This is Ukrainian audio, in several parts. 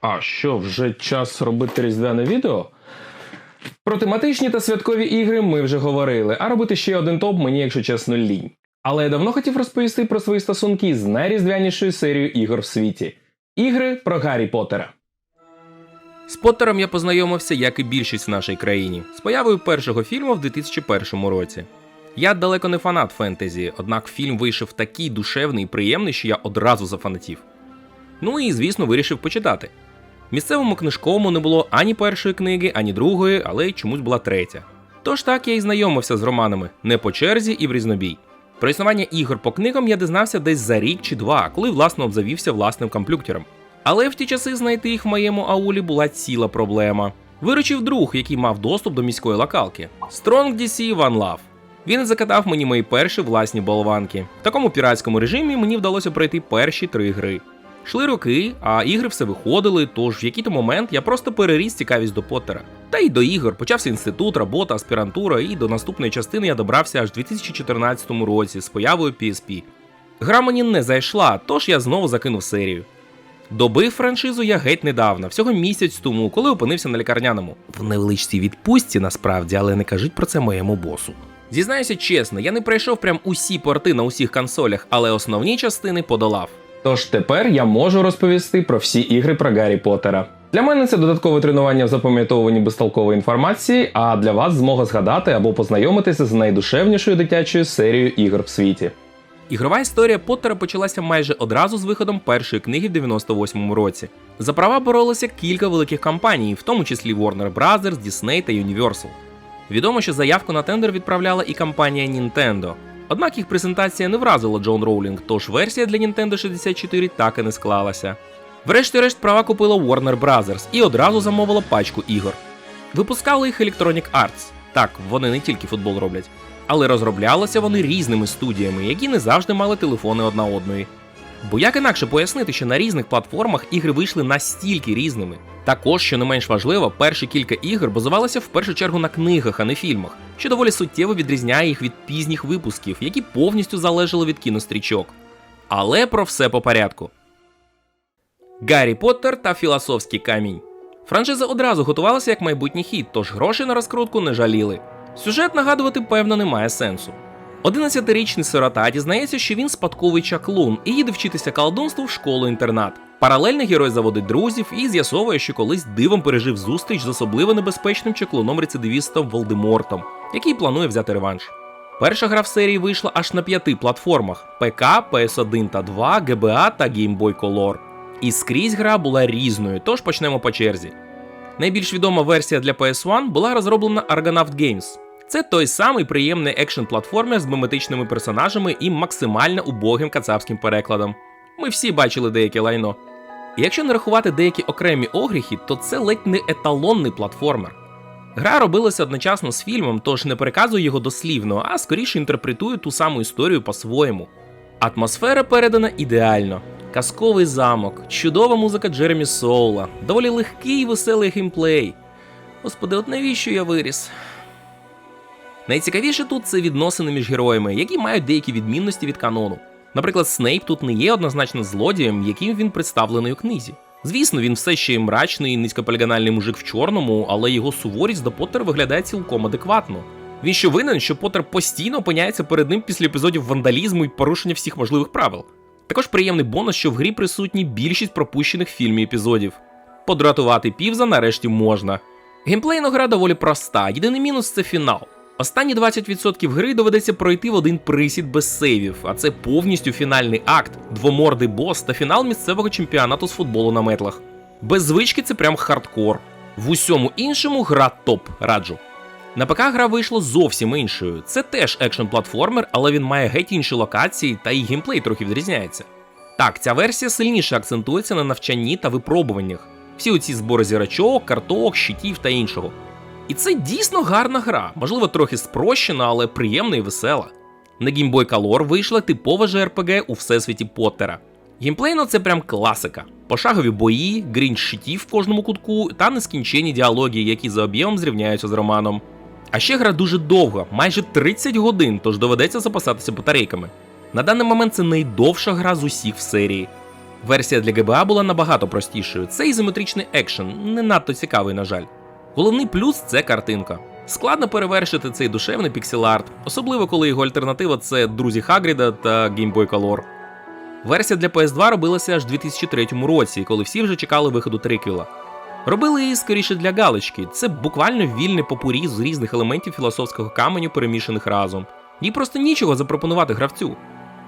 А що, вже час робити різдвяне відео? Про тематичні та святкові ігри ми вже говорили, а робити ще один топ мені, якщо чесно, лінь. Але я давно хотів розповісти про свої стосунки з найріздвянішою серією ігор в світі ігри про Гаррі Поттера. З Поттером я познайомився, як і більшість в нашій країні, з появою першого фільму в 2001 році. Я далеко не фанат фентезі, однак фільм вийшов такий душевний і приємний, що я одразу зафанатів. Ну і, звісно, вирішив почитати. Місцевому книжковому не було ані першої книги, ані другої, але й чомусь була третя. Тож так я і знайомився з романами не по черзі і в різнобій. Про існування ігор по книгам я дізнався десь за рік чи два, коли власно обзавівся власним комплюктером. Але в ті часи знайти їх в моєму аулі була ціла проблема. Виручив друг, який мав доступ до міської локалки Strong DC One Love. Він закатав мені мої перші власні болванки. В такому піратському режимі мені вдалося пройти перші три гри. Шли роки, а ігри все виходили, тож в який-то момент я просто переріс цікавість до Поттера. Та й до ігор почався інститут, робота, аспірантура, і до наступної частини я добрався аж у 2014 році з появою PSP. Гра мені не зайшла, тож я знову закинув серію. Добив франшизу я геть недавно, всього місяць тому, коли опинився на лікарняному. В невеличкій відпустці насправді, але не кажіть про це моєму босу. Зізнаюся чесно, я не пройшов прям усі порти на усіх консолях, але основні частини подолав. Тож тепер я можу розповісти про всі ігри про Гаррі Поттера. Для мене це додаткове тренування в запам'ятовуванні безтолкової інформації, а для вас змога згадати або познайомитися з найдушевнішою дитячою серією ігор в світі. Ігрова історія Поттера почалася майже одразу з виходом першої книги в 98-му році. За права боролися кілька великих компаній, в тому числі Warner Bros., Disney та Universal. Відомо, що заявку на тендер відправляла і компанія Nintendo. Однак їх презентація не вразила Джон Роулінг, тож версія для Nintendo 64 так і не склалася. Врешті-решт права купила Warner Bros. і одразу замовила пачку ігор. Випускали їх Electronic Arts. Так, вони не тільки футбол роблять, але розроблялися вони різними студіями, які не завжди мали телефони одна одної. Бо як інакше пояснити, що на різних платформах ігри вийшли настільки різними. Також, що не менш важливо, перші кілька ігор базувалися в першу чергу на книгах, а не фільмах, що доволі суттєво відрізняє їх від пізніх випусків, які повністю залежали від кінострічок. Але про все по порядку. Гаррі Поттер та Філософський камінь. Франшиза одразу готувалася як майбутній хід, тож грошей на розкрутку не жаліли. Сюжет нагадувати, певно, не має сенсу. 11-річний сирота дізнається, що він спадковий чаклун і їде вчитися колдунству в школу-інтернат. Паралельно герой заводить друзів і з'ясовує, що колись дивом пережив зустріч з особливо небезпечним чаклуном-рецидивістом Волдемортом, який планує взяти реванш. Перша гра в серії вийшла аж на п'яти платформах: ПК, PS1 та 2, GBA та Game Boy Color. І скрізь гра була різною, тож почнемо по черзі. Найбільш відома версія для PS1 була розроблена Argonaut Games. Це той самий приємний екшн платформер з меметичними персонажами і максимально убогим кацапським перекладом. Ми всі бачили деяке лайно. Якщо не рахувати деякі окремі огріхи, то це ледь не еталонний платформер. Гра робилася одночасно з фільмом, тож не переказує його дослівно, а скоріше інтерпретує ту саму історію по-своєму. Атмосфера передана ідеально. Казковий замок, чудова музика Джеремі Соула, доволі легкий і веселий геймплей. Господи, от навіщо я виріс? Найцікавіше тут це відносини між героями, які мають деякі відмінності від канону. Наприклад, Снейп тут не є однозначно злодієм, яким він представлений у книзі. Звісно, він все ще мрачний, низькополігональний мужик в чорному, але його суворість до Поттера виглядає цілком адекватно. Він що винен, що Поттер постійно опиняється перед ним після епізодів вандалізму і порушення всіх можливих правил. Також приємний бонус, що в грі присутні більшість пропущених в фільмі епізодів. Подратувати півза нарешті можна. Геймплейна гра доволі проста, єдиний мінус це фінал. Останні 20% гри доведеться пройти в один присід без сейвів, а це повністю фінальний акт, двомордий бос та фінал місцевого чемпіонату з футболу на метлах. Без звички це прям хардкор. В усьому іншому гра топ, раджу. На ПК гра вийшла зовсім іншою. Це теж екшн платформер, але він має геть інші локації, та і геймплей трохи відрізняється. Так, ця версія сильніше акцентується на навчанні та випробуваннях. Всі оці збори зірочок, карток, щитів та іншого. І це дійсно гарна гра, можливо, трохи спрощена, але приємна і весела. На Game Boy Color вийшла типова JRPG у всесвіті Поттера. Геймплейно це прям класика. Пошагові бої, грінь щитів в кожному кутку та нескінченні діалоги, які за об'ємом зрівняються з романом. А ще гра дуже довга, майже 30 годин, тож доведеться запасатися батарейками. На даний момент це найдовша гра з усіх в серії. Версія для GBA була набагато простішою. Це ізометричний екшен, не надто цікавий, на жаль. Головний плюс це картинка. Складно перевершити цей душевний пікселарт, особливо коли його альтернатива це друзі Хагріда та Game Boy Color. Версія для PS2 робилася аж у 2003 році, коли всі вже чекали виходу триквіла. Робили її скоріше для галочки. Це буквально вільне попурі з різних елементів філософського каменю, перемішаних разом. Їй просто нічого запропонувати гравцю.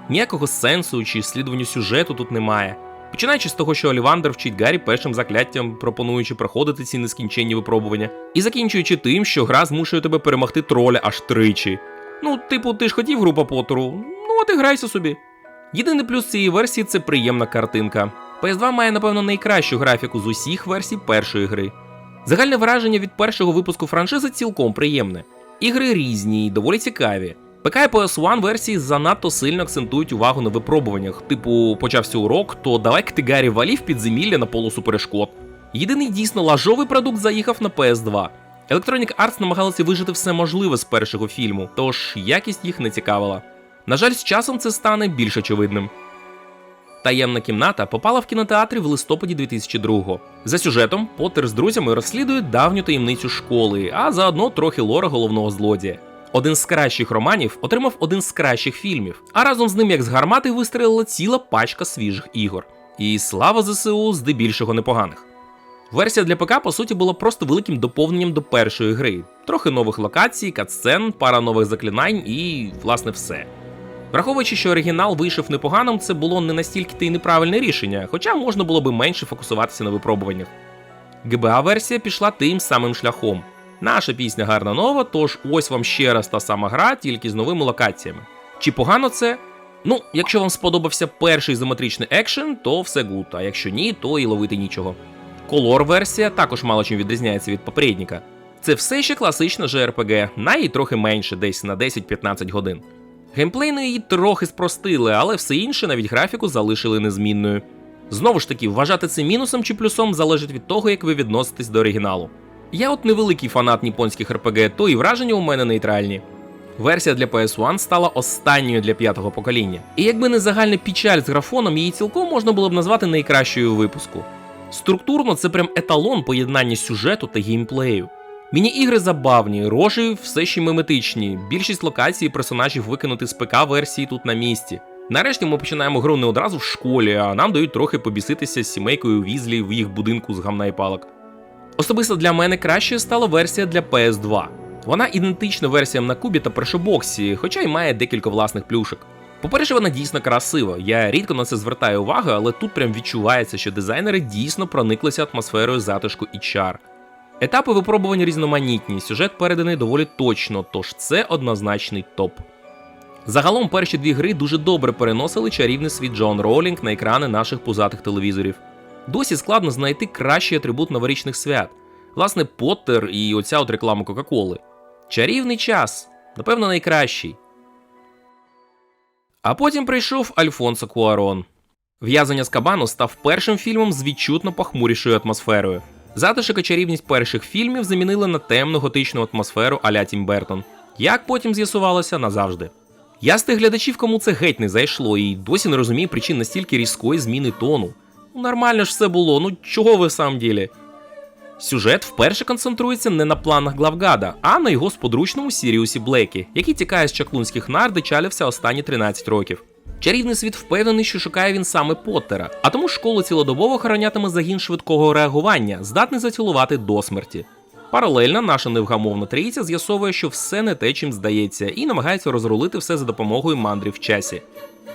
Ніякого сенсу чи слідуванню сюжету тут немає. Починаючи з того, що Олівандр вчить Гаррі першим закляттям, пропонуючи проходити ці нескінченні випробування, і закінчуючи тим, що гра змушує тебе перемогти троля аж тричі. Ну, типу, ти ж хотів група Поттеру, ну от і грайся собі. Єдиний плюс цієї версії це приємна картинка. PS2 має, напевно, найкращу графіку з усіх версій першої гри. Загальне враження від першого випуску франшизи цілком приємне. Ігри різні і доволі цікаві. ПК і PS One версії занадто сильно акцентують увагу на випробуваннях. Типу, почався урок, то давай ти Гаррі валів підземілля на полосу перешкод. Єдиний дійсно лажовий продукт заїхав на PS2. Electronic Arts намагалися вижити все можливе з першого фільму, тож якість їх не цікавила. На жаль, з часом це стане більш очевидним. Таємна кімната попала в кінотеатрі в листопаді 2002-го. За сюжетом Поттер з друзями розслідує давню таємницю школи, а заодно трохи лора головного злодія. Один з кращих романів отримав один з кращих фільмів, а разом з ним, як з гармати, вистрелила ціла пачка свіжих ігор. І слава ЗСУ здебільшого непоганих. Версія для ПК, по суті, була просто великим доповненням до першої гри. Трохи нових локацій, катсцен, пара нових заклинань і, власне, все. Враховуючи, що оригінал вийшов непоганим, це було не настільки та й неправильне рішення, хоча можна було би менше фокусуватися на випробуваннях. GBA-версія пішла тим самим шляхом. Наша пісня гарна нова, тож ось вам ще раз та сама гра, тільки з новими локаціями. Чи погано це? Ну, якщо вам сподобався перший ізометричний екшен, то все гуд, а якщо ні, то і ловити нічого. Колор версія також мало чим відрізняється від попередника. Це все ще класична JRPG, на її трохи менше, десь на 10-15 годин. Геймплейно її трохи спростили, але все інше, навіть графіку, залишили незмінною. Знову ж таки, вважати це мінусом чи плюсом залежить від того, як ви відноситесь до оригіналу. Я от невеликий фанат ніпонських RPG, то і враження у мене нейтральні. Версія для PS1 стала останньою для п'ятого покоління. І якби не загальна печаль з графоном, її цілком можна було б назвати найкращою випуску. Структурно це прям еталон поєднання сюжету та геймплею. Міні-ігри забавні, рожі все ще миметичні, більшість локацій і персонажів викинути з ПК версії тут на місці. Нарешті ми починаємо гру не одразу в школі, а нам дають трохи побіситися з сімейкою Візлі в їх будинку з гамна і палок. Особисто для мене кращою стала версія для PS2. Вона ідентична версіям на кубі та першобоксі, хоча й має декілька власних плюшок. По-перше, вона дійсно красива. Я рідко на це звертаю увагу, але тут прям відчувається, що дизайнери дійсно прониклися атмосферою затишку і чар. Етапи випробування різноманітні, сюжет переданий доволі точно, тож це однозначний топ. Загалом перші дві гри дуже добре переносили чарівний світ Джон Роулінг на екрани наших пузатих телевізорів. Досі складно знайти кращий атрибут новорічних свят. Власне, Поттер і оця от реклама Кока-Коли. Чарівний час, напевно, найкращий. А потім прийшов Альфонсо Куарон. В'язання з Кабану став першим фільмом з відчутно похмурішою атмосферою. Затишок чарівність перших фільмів замінили на темну готичну атмосферу аля Тім Бертон. Як потім з'ясувалося назавжди. Я з тих глядачів, кому це геть не зайшло, і досі не розумію причин настільки різкої зміни тону. Ну нормально ж все було, ну чого ви в самом ділі? Сюжет вперше концентрується не на планах главгада, а на його сподручному Сіріусі Блекі, який тікає з чаклунських нар, де чалився останні 13 років. Чарівний світ впевнений, що шукає він саме Поттера, а тому школу цілодобово охоронятиме загін швидкого реагування, здатний зацілувати до смерті. Паралельно наша невгамовна трійця з'ясовує, що все не те, чим здається, і намагається розрулити все за допомогою мандрів в часі.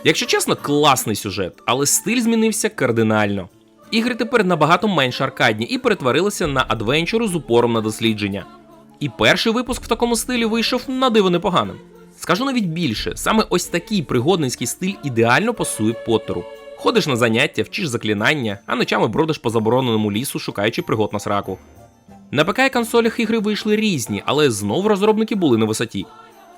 Якщо чесно, класний сюжет, але стиль змінився кардинально. Ігри тепер набагато менш аркадні і перетворилися на адвенчуру з упором на дослідження. І перший випуск в такому стилі вийшов на диво непоганим. Скажу навіть більше, саме ось такий пригодницький стиль ідеально пасує Поттеру. Ходиш на заняття, вчиш заклинання, а ночами бродиш по забороненому лісу, шукаючи пригод на сраку. На ПК і консолях ігри вийшли різні, але знову розробники були на висоті.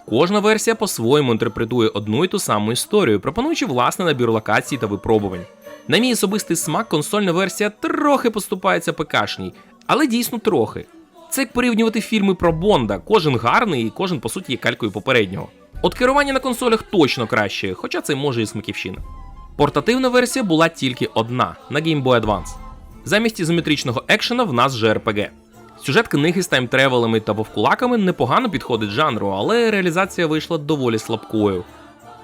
Кожна версія по-своєму інтерпретує одну і ту саму історію, пропонуючи власний набір локацій та випробувань. На мій особистий смак, консольна версія трохи поступається ПКшній, але дійсно трохи. Це як порівнювати фільми про Бонда, кожен гарний і кожен по суті є калькою попереднього. От керування на консолях точно краще, хоча це може і смаківщина. Портативна версія була тільки одна на Game Boy Advance. Замість ізометричного екшена в нас же RPG. Сюжет книги з таймтревелами та вовкулаками непогано підходить жанру, але реалізація вийшла доволі слабкою.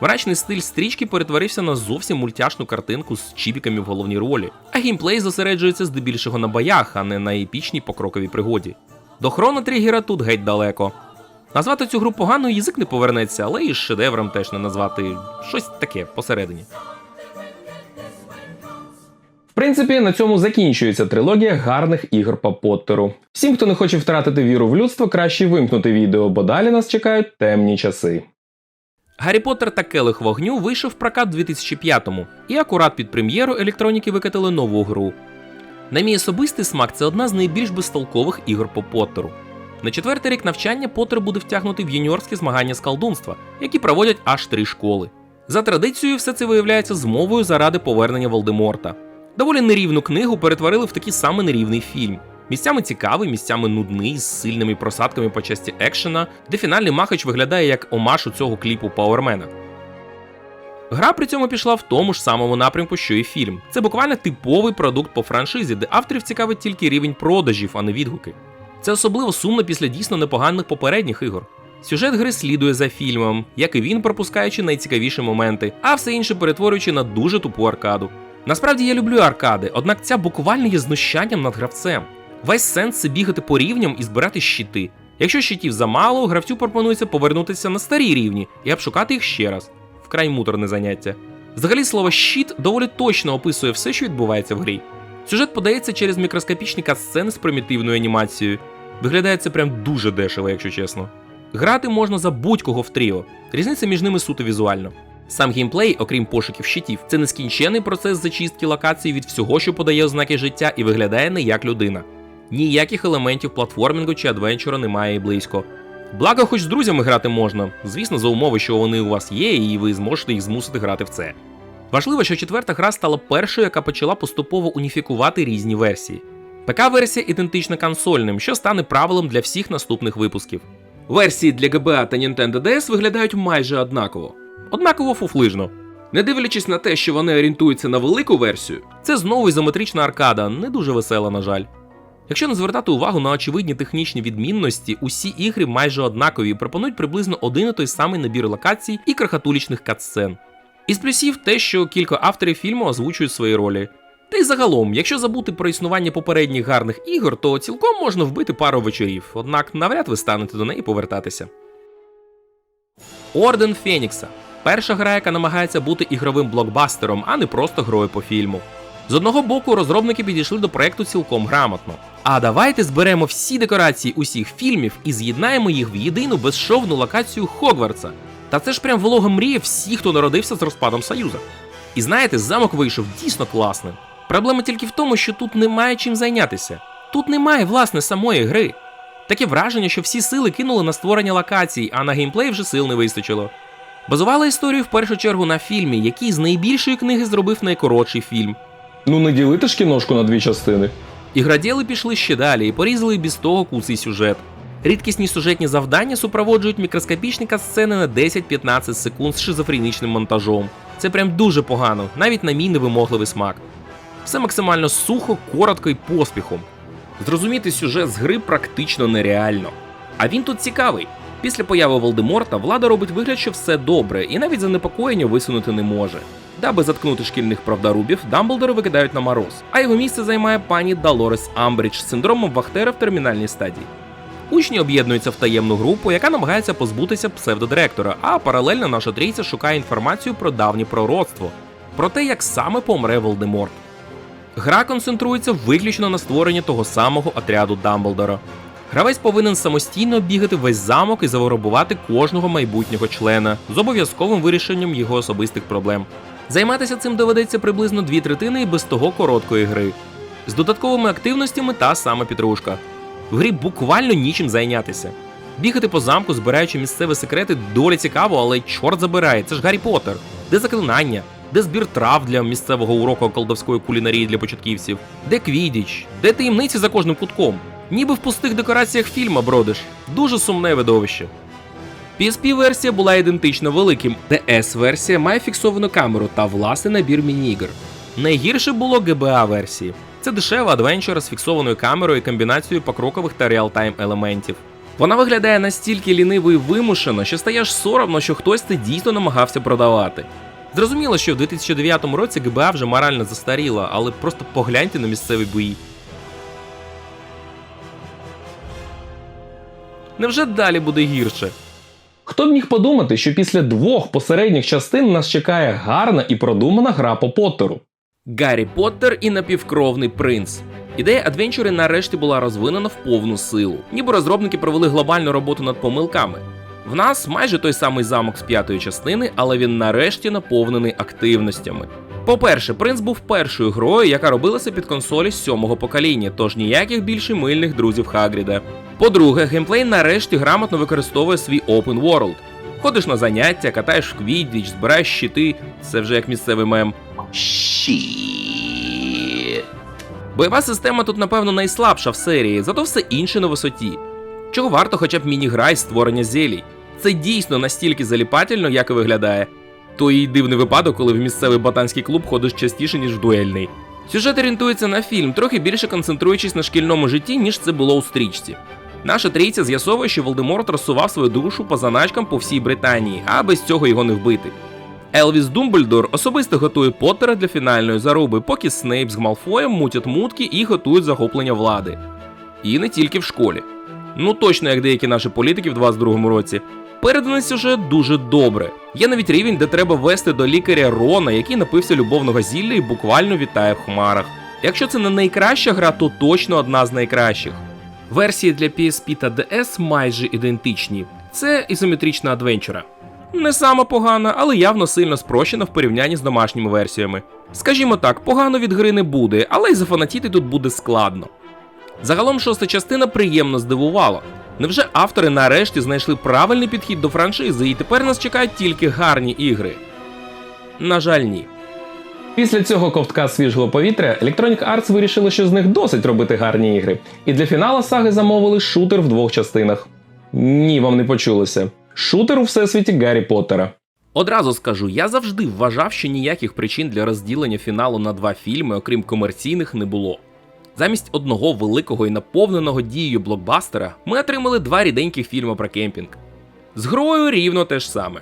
Мрачний стиль стрічки перетворився на зовсім мультяшну картинку з чіпіками в головній ролі, а геймплей зосереджується здебільшого на боях, а не на епічній покроковій пригоді. До Хроно Триггера тут геть далеко. Назвати цю гру погано язик не повернеться, але і шедевром теж не назвати щось таке посередині. Принципі, на цьому закінчується трилогія гарних ігор по Поттеру. Всім, хто не хоче втратити віру в людство, краще вимкнути відео, бо далі нас чекають темні часи. Гаррі Поттер та Келих вогню вийшов в прокат у 2005-му, і акурат під прем'єру електроніки викатили нову гру. На мій особистий смак, це одна з найбільш безтолкових ігор по Поттеру. На четвертий рік навчання Поттер буде втягнутий в юніорські змагання з колдунства, які проводять аж три школи. За традицією, все це виявляється змовою заради повернення Волдеморта. Доволі нерівну книгу перетворили в такий самий нерівний фільм. Місцями цікавий, місцями нудний, з сильними просадками по часті екшена, де фінальний махач виглядає як омаш у цього кліпу Пауермена. Гра при цьому пішла в тому ж самому напрямку, що і фільм. Це буквально типовий продукт по франшизі, де авторів цікавить тільки рівень продажів, а не відгуки. Це особливо сумно після дійсно непоганих попередніх ігор. Сюжет гри слідує за фільмом, як і він, пропускаючи найцікавіші моменти, а все інше перетворюючи на дуже тупу аркаду. Насправді я люблю аркади, однак ця буквально є знущанням над гравцем. Весь сенс це бігати по рівням і збирати щити. Якщо щитів замало, гравцю пропонується повернутися на старі рівні і обшукати їх ще раз. Вкрай муторне заняття. Взагалі слово щит доволі точно описує все, що відбувається в грі. Сюжет подається через мікроскопічні катсцени з примітивною анімацією. Виглядає це прям дуже дешево, якщо чесно. Грати можна за будь-кого в тріо. Різниця між ними суто візуально. Сам геймплей, окрім пошуків щитів, це нескінчений процес зачистки локацій від всього, що подає ознаки життя, і виглядає не як людина. Ніяких елементів платформінгу чи адвенчура немає і близько. Благо, хоч з друзями грати можна, звісно, за умови, що вони у вас є, і ви зможете їх змусити грати в це. Важливо, що четверта гра стала першою, яка почала поступово уніфікувати різні версії. ПК-версія ідентична консольним, що стане правилом для всіх наступних випусків. Версії для GBA та Nintendo DS виглядають майже однаково, однаково фуфлижно. Не дивлячись на те, що вони орієнтуються на велику версію, це знову ізометрична аркада, не дуже весела, на жаль. Якщо не звертати увагу на очевидні технічні відмінності, усі ігри майже однакові і пропонують приблизно один і той самий набір локацій і крахатулічних катсцен. Із плюсів те, що кілька авторів фільму озвучують свої ролі. Та й загалом, якщо забути про існування попередніх гарних ігор, то цілком можна вбити пару вечорів, однак навряд ви станете до неї повертатися. Орден Фенікса перша гра, яка намагається бути ігровим блокбастером, а не просто грою по фільму. З одного боку, розробники підійшли до проекту цілком грамотно. А давайте зберемо всі декорації усіх фільмів і з'єднаємо їх в єдину безшовну локацію Хогвартса. Та це ж прям волога мрія всіх, хто народився з розпадом Союза. І знаєте, замок вийшов дійсно класним. Проблема тільки в тому, що тут немає чим зайнятися. Тут немає, власне, самої гри. Таке враження, що всі сили кинули на створення локацій, а на геймплей вже сил не вистачило. Базувала історію в першу чергу на фільмі, який з найбільшої книги зробив найкоротший фільм. Ну не ділити ж кіношку на дві частини. Ігроділи пішли ще далі і порізали без того куций сюжет. Рідкісні сюжетні завдання супроводжують мікроскопічні катсцени на 10-15 секунд з шизофренічним монтажом. Це прям дуже погано, навіть на мій невимогливий смак. Все максимально сухо, коротко і поспіхом. Зрозуміти сюжет з гри практично нереально. А він тут цікавий. Після появи Волдеморта влада робить вигляд, що все добре, і навіть занепокоєння висунути не може. Даби заткнути шкільних правдарубів, Дамблдора викидають на мороз, а його місце займає пані Далорес Амбридж з синдромом Вахтера в термінальній стадії. Учні об'єднуються в таємну групу, яка намагається позбутися псевдодиректора, а паралельно наша трійця шукає інформацію про давнє пророцтво, про те, як саме помре Волдеморт. Гра концентрується виключно на створенні того самого отряду Дамблдора. Гравець повинен самостійно бігати весь замок і заворобувати кожного майбутнього члена з обов'язковим вирішенням його особистих проблем. Займатися цим доведеться приблизно дві третини і без того короткої гри. З додатковими активностями та сама підружка. В грі буквально нічим зайнятися. Бігати по замку, збираючи місцеві секрети, доволі цікаво, але чорт забирає, це ж Гаррі Поттер. Де заклинання, де збір трав для місцевого уроку колдовської кулінарії для початківців, де квідіч, де таємниці за кожним кутком. Ніби в пустих декораціях фільма бродиш. Дуже сумне видовище. PSP-версія була ідентична великим, DS-версія має фіксовану камеру та власний набір міні-ігр. Найгірше було GBA-версії. Це дешева адвенчура з фіксованою камерою і комбінацією покрокових та реалтайм елементів. Вона виглядає настільки ліниво і вимушено, що стає аж соромно, що хтось це дійсно намагався продавати. Зрозуміло, що в 2009 році GBA вже морально застаріла, але просто погляньте на місцеві бої. Невже далі буде гірше? Хто б міг подумати, що після двох посередніх частин нас чекає гарна і продумана гра по Поттеру. Гаррі Поттер і напівкровний принц. Ідея адвенчури нарешті була розвинена в повну силу, ніби розробники провели глобальну роботу над помилками. В нас майже той самий замок з п'ятої частини, але він нарешті наповнений активностями. По-перше, принц був першою грою, яка робилася під консолі сьомого покоління, тож ніяких більше мильних друзів Хагріда. По-друге, геймплей нарешті грамотно використовує свій open world. Ходиш на заняття, катаєш в квіддіч, збираєш щити, це вже як місцевий мем. Бойова система тут, напевно, найслабша в серії, зато все інше на висоті. Чого варто хоча б міні-гра із створення зелій. Це дійсно настільки заліпательно, як і виглядає. То і дивний випадок, коли в місцевий ботанський клуб ходиш частіше, ніж в дуельний. Сюжет орієнтується на фільм, трохи більше концентруючись на шкільному житті, ніж це було у стрічці. Наша трійця з'ясовує, що Волдеморт розсував свою душу по заначкам по всій Британії, а без цього його не вбити. Елвіс Думблдор особисто готує Поттера для фінальної заруби, поки Снейп з Малфоєм мутять мутки і готують захоплення влади. І не тільки в школі. Ну точно як деякі наші політики в 22-му році. Переданий сюжет дуже добре. Є навіть рівень, де треба вести до лікаря Рона, який напився любовного зілля і буквально вітає в хмарах. Якщо це не найкраща гра, то точно одна з найкращих. Версії для PSP та DS майже ідентичні. Це ізометрична адвенчура. Не сама погана, але явно сильно спрощена в порівнянні з домашніми версіями. Скажімо так, погано від гри не буде, але й зафанатіти тут буде складно. Загалом шоста частина приємно здивувала. Невже автори нарешті знайшли правильний підхід до франшизи, і тепер нас чекають тільки гарні ігри? На жаль, ні. Після цього ковтка свіжого повітря Electronic Arts вирішили, що з них досить робити гарні ігри. І для фіналу саги замовили шутер в двох частинах. Ні, вам не почулося. Шутер у всесвіті Гаррі Поттера. Одразу скажу, я завжди вважав, що ніяких причин для розділення фіналу на два фільми, окрім комерційних, не було. Замість одного великого і наповненого дією блокбастера ми отримали два ріденьких фільми про кемпінг. З грою рівно те ж саме.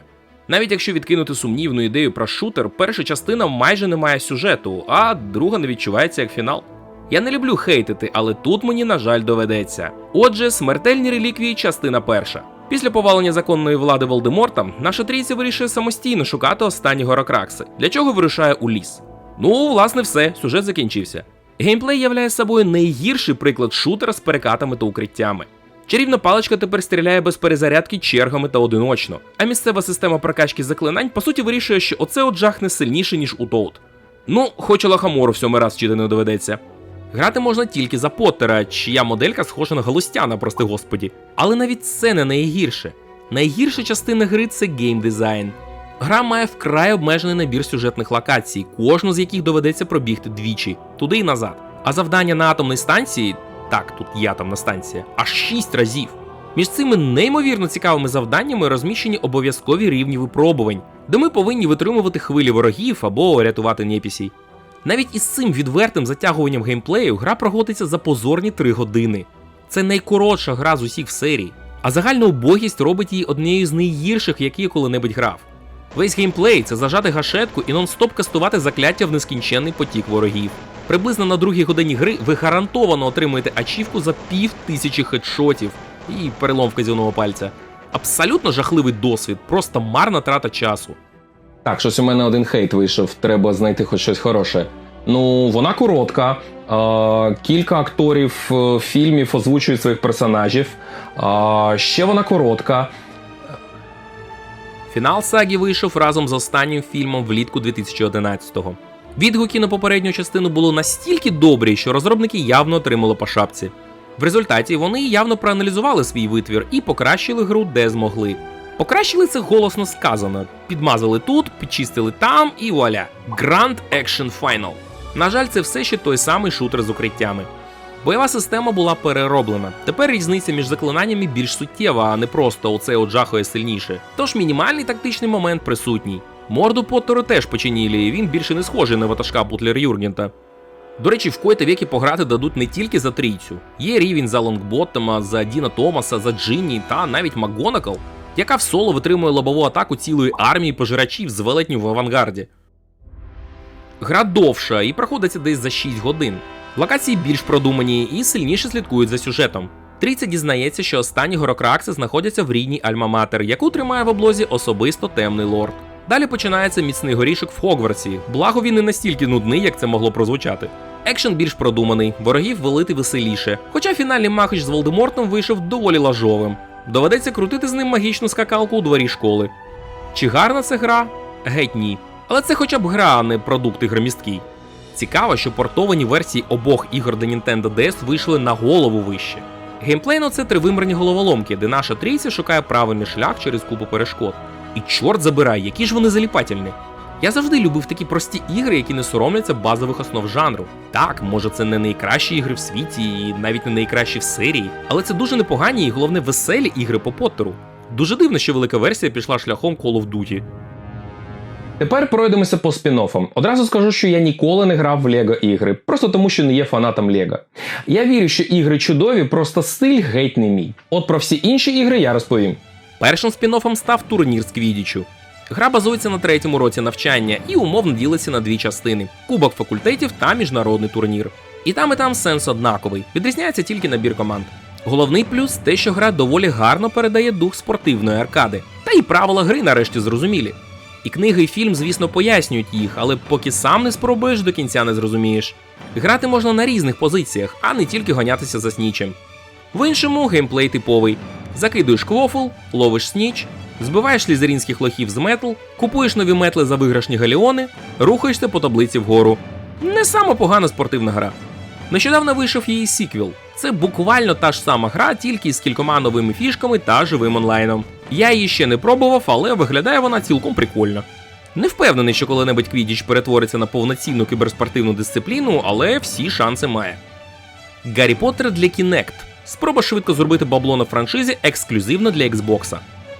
Навіть якщо відкинути сумнівну ідею про шутер, перша частина майже не має сюжету, а друга не відчувається як фінал. Я не люблю хейтити, але тут мені, на жаль, доведеться. Отже, смертельні реліквії, частина перша. Після повалення законної влади Волдеморта, наша трійця вирішує самостійно шукати останні горокракси, для чого вирушає у ліс. Ну, власне, все, сюжет закінчився. Геймплей являє собою найгірший приклад шутера з перекатами та укриттями. Чарівна паличка тепер стріляє без перезарядки чергами та одиночно, а місцева система прокачки заклинань по суті вирішує, що оце от жахне сильніше, ніж у Тоут. Ну, хоч лахамору в сьомий раз вчити не доведеться. Грати можна тільки за Поттера, чия моделька схожа на Галустяна, прости господі. Але навіть це не найгірше. Найгірша частина гри це геймдизайн. Гра має вкрай обмежений набір сюжетних локацій, кожну з яких доведеться пробігти двічі, туди і назад. А завдання на атомній станції так, тут є атомна станція, аж шість разів. Між цими неймовірно цікавими завданнями розміщені обов'язкові рівні випробувань, де ми повинні витримувати хвилі ворогів або рятувати непісій. Навіть із цим відвертим затягуванням геймплею гра проходиться за позорні 3 години. Це найкоротша гра з усіх серій, а загальна убогість робить її однією з найгірших, які я коли-небудь грав. Весь геймплей це зажати гашетку і нон-стоп кастувати закляття в нескінченний потік ворогів. Приблизно на другій годині гри ви гарантовано отримуєте ачівку за пів тисячі хедшотів і перелом вказівного пальця. Абсолютно жахливий досвід, просто марна трата часу. Так, щось у мене один хейт вийшов, треба знайти хоч щось хороше. Ну, вона коротка. Е, кілька акторів е, фільмів озвучують своїх персонажів. Е, ще вона коротка. Фінал саги вийшов разом з останнім фільмом влітку 2011-го. Відгуки на попередню частину були настільки добрі, що розробники явно отримали по шапці. В результаті вони явно проаналізували свій витвір і покращили гру де змогли. Покращили це голосно сказано, підмазали тут, підчистили там і вуаля. Grand Action Final. На жаль, це все ще той самий шутер з укриттями. Бойова система була перероблена. Тепер різниця між заклинаннями більш суттєва, а не просто оце от жахує сильніше. Тож мінімальний тактичний момент присутній. Морду Поттеру теж починілі, і він більше не схожий на ватажка Бутлер Юргента. До речі, в коїта віки пограти дадуть не тільки за трійцю. Є рівень за Лонгботтема, за Діна Томаса, за Джинні та навіть Макгонакал, яка в соло витримує лобову атаку цілої армії пожирачів з велетнів в авангарді. Гра довша і проходиться десь за 6 годин. Локації більш продумані і сильніше слідкують за сюжетом. Трійця дізнається, що останні горокракси знаходяться в рідній Альма-Матер, яку тримає в облозі особисто темний лорд. Далі починається міцний горішок в Хогвартсі, благо він не настільки нудний, як це могло прозвучати. Екшен більш продуманий, ворогів велити веселіше, хоча фінальний махач з Волдемортом вийшов доволі лажовим. Доведеться крутити з ним магічну скакалку у дворі школи. Чи гарна це гра? Геть ні. Але це хоча б гра, а не продукт ігромісткий. Цікаво, що портовані версії обох ігор до Nintendo DS вийшли на голову вище. Геймплейно це три вимірні головоломки, де наша трійця шукає правильний шлях через купу перешкод. І чорт забирай, які ж вони заліпательні. Я завжди любив такі прості ігри, які не соромляться базових основ жанру. Так, може, це не найкращі ігри в світі, і навіть не найкращі в серії, але це дуже непогані і головне веселі ігри по Поттеру. Дуже дивно, що велика версія пішла шляхом Call of Duty. Тепер пройдемося по спін-оффам. Одразу скажу, що я ніколи не грав в Лего ігри, просто тому що не є фанатом Лего. Я вірю, що ігри чудові, просто стиль геть не мій. От про всі інші ігри я розповім. Першим спін-оффом став турнір з квідічу. Гра базується на третьому році навчання і умовно ділиться на дві частини: кубок факультетів та міжнародний турнір. І там, і там сенс однаковий, відрізняється тільки набір команд. Головний плюс те, що гра доволі гарно передає дух спортивної аркади, та і правила гри нарешті зрозумілі. І книги і фільм, звісно, пояснюють їх, але поки сам не спробуєш, до кінця не зрозумієш. Грати можна на різних позиціях, а не тільки гонятися за снічем. В іншому геймплей типовий: закидуєш квофл, ловиш сніч, збиваєш слізерінських лохів з метл, купуєш нові метли за виграшні галіони, рухаєшся по таблиці вгору. Не сама погана спортивна гра. Нещодавно вийшов її сіквел. Це буквально та ж сама гра, тільки з кількома новими фішками та живим онлайном. Я її ще не пробував, але виглядає вона цілком прикольно. Не впевнений, що коли-небудь Квідіч перетвориться на повноцінну кіберспортивну дисципліну, але всі шанси має. Гаррі Поттер для Kinect. Спроба швидко зробити бабло на франшизі ексклюзивно для Xbox.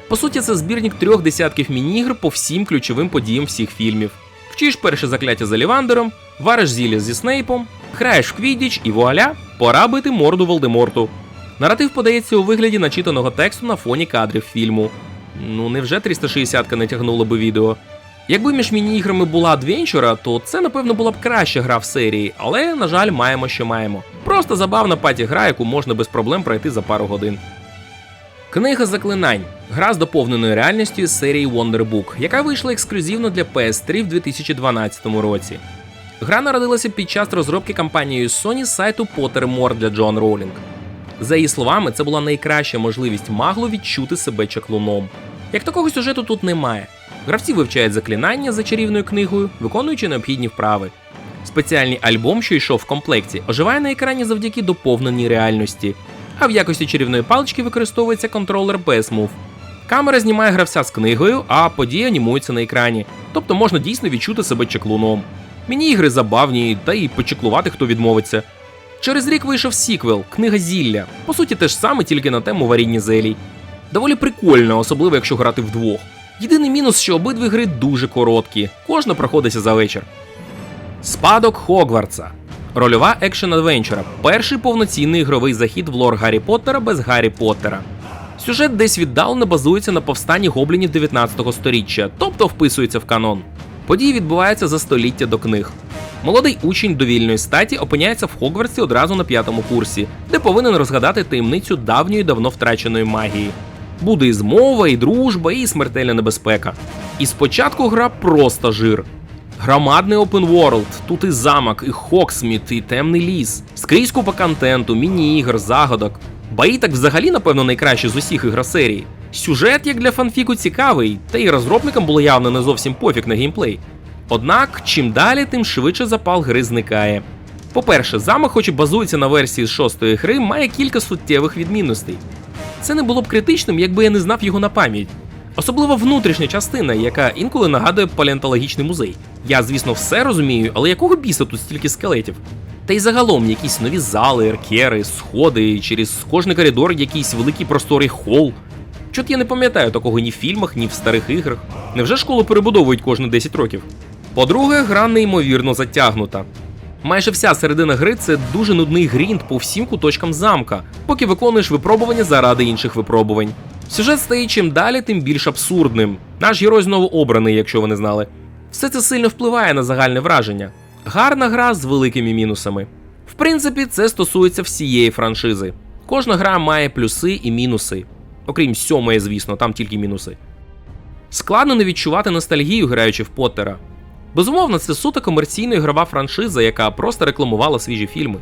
По суті, це збірник трьох десятків міні-ігр по всім ключовим подіям всіх фільмів. Вчиш перше закляття за Лівандером, вариш зілля зі Снейпом, граєш в Квідіч і вуаля, пора бити морду Волдеморту. Наратив подається у вигляді начитаного тексту на фоні кадрів фільму. Ну невже 360-ка не тягнула би відео? Якби між міні-іграми була адвенчура, то це напевно була б краща гра в серії, але, на жаль, маємо, що маємо. Просто забавна паті гра, яку можна без проблем пройти за пару годин. Книга заклинань гра з доповненою реальністю з серії Wonder Book, яка вийшла ексклюзивно для PS3 в 2012 році. Гра народилася під час розробки кампанією Sony з сайту Pottermore для Джон Роулінг. За її словами, це була найкраща можливість маглу відчути себе чаклуном. Як такого сюжету тут немає. Гравці вивчають заклинання за чарівною книгою, виконуючи необхідні вправи. Спеціальний альбом, що йшов в комплекті, оживає на екрані завдяки доповненій реальності. А в якості чарівної палички використовується контролер Move. Камера знімає гравця з книгою, а події анімуються на екрані, тобто можна дійсно відчути себе чеклуном. Міні-ігри забавні, та й почеклувати хто відмовиться. Через рік вийшов сіквел, книга зілля. По суті, те ж саме, тільки на тему варіння зелій. Доволі прикольно, особливо якщо грати вдвох. Єдиний мінус, що обидві гри дуже короткі, кожна проходиться за вечір. Спадок Хогвартса. Рольова екшен адвенчура. Перший повноцінний ігровий захід в лор Гаррі Поттера без Гаррі Поттера. Сюжет десь віддалено базується на повстанні гоблінів 19 століття, тобто вписується в канон. Події відбуваються за століття до книг. Молодий учень довільної статі опиняється в Хогвартсі одразу на п'ятому курсі, де повинен розгадати таємницю давньої давно втраченої магії. Буде і змова, і дружба, і смертельна небезпека. І спочатку гра просто жир. Громадний open world, тут і замок, і Хоксміт, і темний ліс, скрізь купа контенту, міні-ігр, загадок. Баї так взагалі, напевно, найкращі з усіх ігр серії. Сюжет, як для фанфіку, цікавий, та й розробникам було явно не зовсім пофіг на геймплей. Однак, чим далі, тим швидше запал гри зникає. По-перше, замок, хоч і базується на версії з шостої гри, має кілька суттєвих відмінностей. Це не було б критичним, якби я не знав його на пам'ять. Особливо внутрішня частина, яка інколи нагадує палеонтологічний музей. Я, звісно, все розумію, але якого біса тут стільки скелетів? Та й загалом якісь нові зали, еркери, сходи, через кожний коридор якийсь великий просторий хол. Чот я не пам'ятаю такого ні в фільмах, ні в старих іграх. Невже школу перебудовують кожні 10 років? По-друге, гра неймовірно затягнута. Майже вся середина гри це дуже нудний грінд по всім куточкам замка, поки виконуєш випробування заради інших випробувань. Сюжет стає чим далі, тим більш абсурдним. Наш герой знову обраний, якщо ви не знали. Все це сильно впливає на загальне враження. Гарна гра з великими мінусами. В принципі, це стосується всієї франшизи. Кожна гра має плюси і мінуси. Окрім сьомої, звісно, там тільки мінуси. Складно не відчувати ностальгію, граючи в Поттера. Безумовно, це суто комерційна ігрова франшиза, яка просто рекламувала свіжі фільми.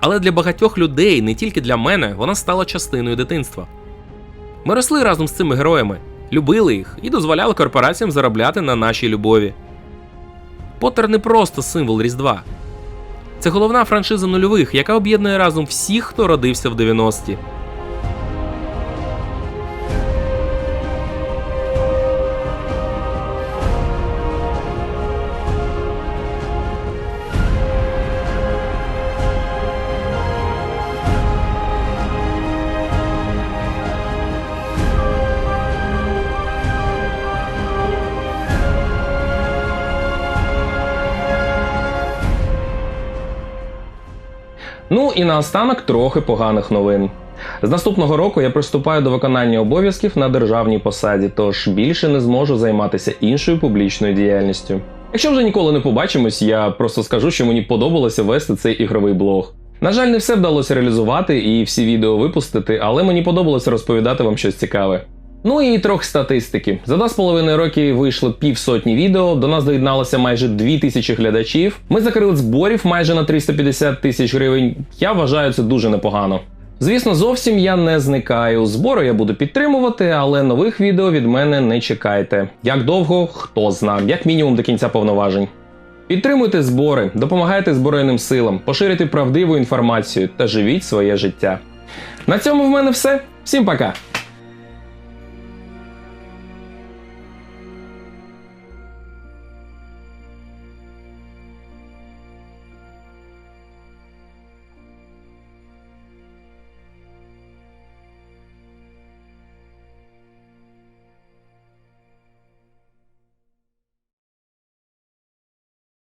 Але для багатьох людей, не тільки для мене, вона стала частиною дитинства. Ми росли разом з цими героями, любили їх і дозволяли корпораціям заробляти на нашій любові. Поттер не просто символ Різдва. Це головна франшиза нульових, яка об'єднує разом всіх, хто родився в 90-ті. І наостанок трохи поганих новин. З наступного року я приступаю до виконання обов'язків на державній посаді, тож більше не зможу займатися іншою публічною діяльністю. Якщо вже ніколи не побачимось, я просто скажу, що мені подобалося вести цей ігровий блог. На жаль, не все вдалося реалізувати і всі відео випустити, але мені подобалося розповідати вам щось цікаве. Ну і трохи статистики. За два з половиною роки вийшло півсотні відео, до нас доєдналося майже дві тисячі глядачів. Ми закрили зборів майже на 350 тисяч гривень. Я вважаю це дуже непогано. Звісно, зовсім я не зникаю. Збори я буду підтримувати, але нових відео від мене не чекайте. Як довго, хто зна, як мінімум до кінця повноважень. Підтримуйте збори, допомагайте Збройним силам, поширюйте правдиву інформацію та живіть своє життя. На цьому в мене все. Всім пока!